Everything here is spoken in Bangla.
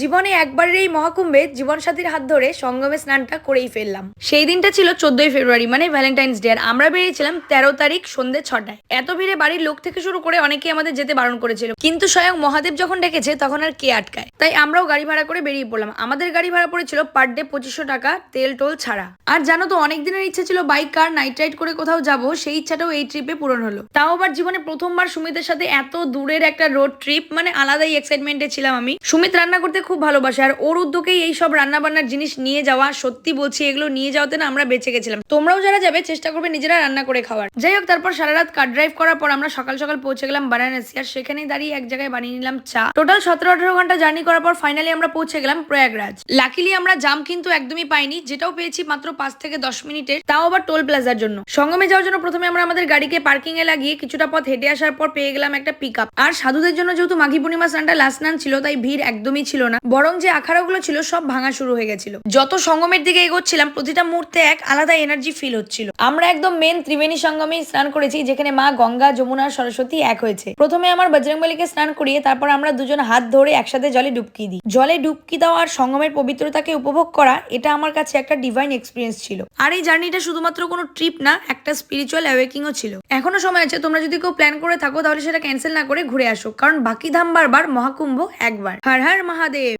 জীবনে একবারের এই মহাকুম্ভে জীবনসাথীর হাত ধরে সঙ্গমে স্নানটা করেই ফেললাম। সেই দিনটা ছিল চোদ্দই ফেব্রুয়ারি মানে ভ্যালেন্টাইন্স ডে আর আমরা বেরিয়েছিলাম তেরো তারিখ সন্ধ্যে ছটায়। এত ভিড়ে বাড়ির লোক থেকে শুরু করে অনেকেই আমাদের যেতে বারণ করেছিল। কিন্তু স্বয়ং মহাদেব যখন ডেকেছে, তখন আর কে আটকায়? তাই আমরাও গাড়ি ভাড়া করে বেরিয়ে পড়লাম। আমাদের গাড়ি ভাড়া পড়েছিল পার ডে পঁচিশশো টাকা তেল টোল ছাড়া। আর জানো তো অনেক দিনের ইচ্ছে ছিল বাইক কার নাইট রাইড করে কোথাও যাব, সেই ইচ্ছাটাও এই ট্রিপে পূরণ হলো। তাও আবার জীবনে প্রথমবার সুমিতের সাথে এত দূরের একটা রোড ট্রিপ মানে আলাদাই এক্সাইটমেন্টে ছিলাম আমি। সুমিত রান্না করতে খুব ভালোবাসে। আর ওর উদ্যোগেই এই সব রান্না বান্নার জিনিস নিয়ে যাওয়া, সত্যি বলছি, এগুলো নিয়ে যাওয়াতে না আমরা বেঁচে গেছিলাম। তোমরাও যারা যাবে, চেষ্টা করবে নিজেরা রান্না করে খাওয়ার। যাই হোক, তারপর সারা রাত কার ড্রাইভ করার পর আমরা সকাল সকাল পৌঁছে গেলাম বারাণসী। আর সেখানেই দাঁড়িয়ে এক জায়গায় বানিয়ে নিলাম চা। টোটাল সতেরো আঠারো ঘণ্টা জার্নি করার পর ফাইনালি আমরা পৌঁছে গেলাম প্রয়াগরাজ। লাকিলি আমরা জাম কিন্তু একদমই পাইনি, যেটাও পেয়েছি মাত্র পাঁচ থেকে দশ মিনিটের। তাও আবার টোল প্লাজার জন্য। সঙ্গমে যাওয়ার জন্য প্রথমে আমরা আমাদের গাড়িকে পার্কিং এ লাগিয়ে কিছুটা পথ হেঁটে আসার পর পেয়ে গেলাম একটা পিক আর সাধুদের জন্য যেহেতু মাঘী পূর্ণিমা স্নানটা লাস্ট স্নান ছিল, তাই ভিড় একদমই ছিল না। বরং যে আখাড়াগুলো ছিল সব ভাঙা শুরু হয়ে গেছিল। যত সঙ্গমের দিকে এগোচ্ছিলাম, প্রতিটা মুহূর্তে এক আলাদা এনার্জি ফিল হচ্ছিল। আমরা একদম মেন ত্রিবেণী সঙ্গমেই স্নান করেছি, যেখানে মা গঙ্গা, যমুনা, সরস্বতী এক হয়েছে। প্রথমে আমার বজরংবলীকে স্নান করিয়ে তারপর আমরা দুজন হাত ধরে একসাথে জলে ডুবকি দিই। জলে ডুবকি দেওয়া আর সঙ্গমের পবিত্রতাকে উপভোগ করা, এটা আমার কাছে একটা ডিভাইন এক্সপিরিয়েন্স ছিল। আর এই জার্নিটা শুধুমাত্র কোনো ট্রিপ না, একটা স্পিরিচুয়াল অ্যাওয়েকিংও ছিল। এখনও সময় আছে, তোমরা যদি কেউ প্ল্যান করে থাকো, তাহলে সেটা ক্যান্সেল না করে ঘুরে আসো। কারণ বাকি ধাম বারবার মহাকুম্ভ একবার। হর হর মহাদেব।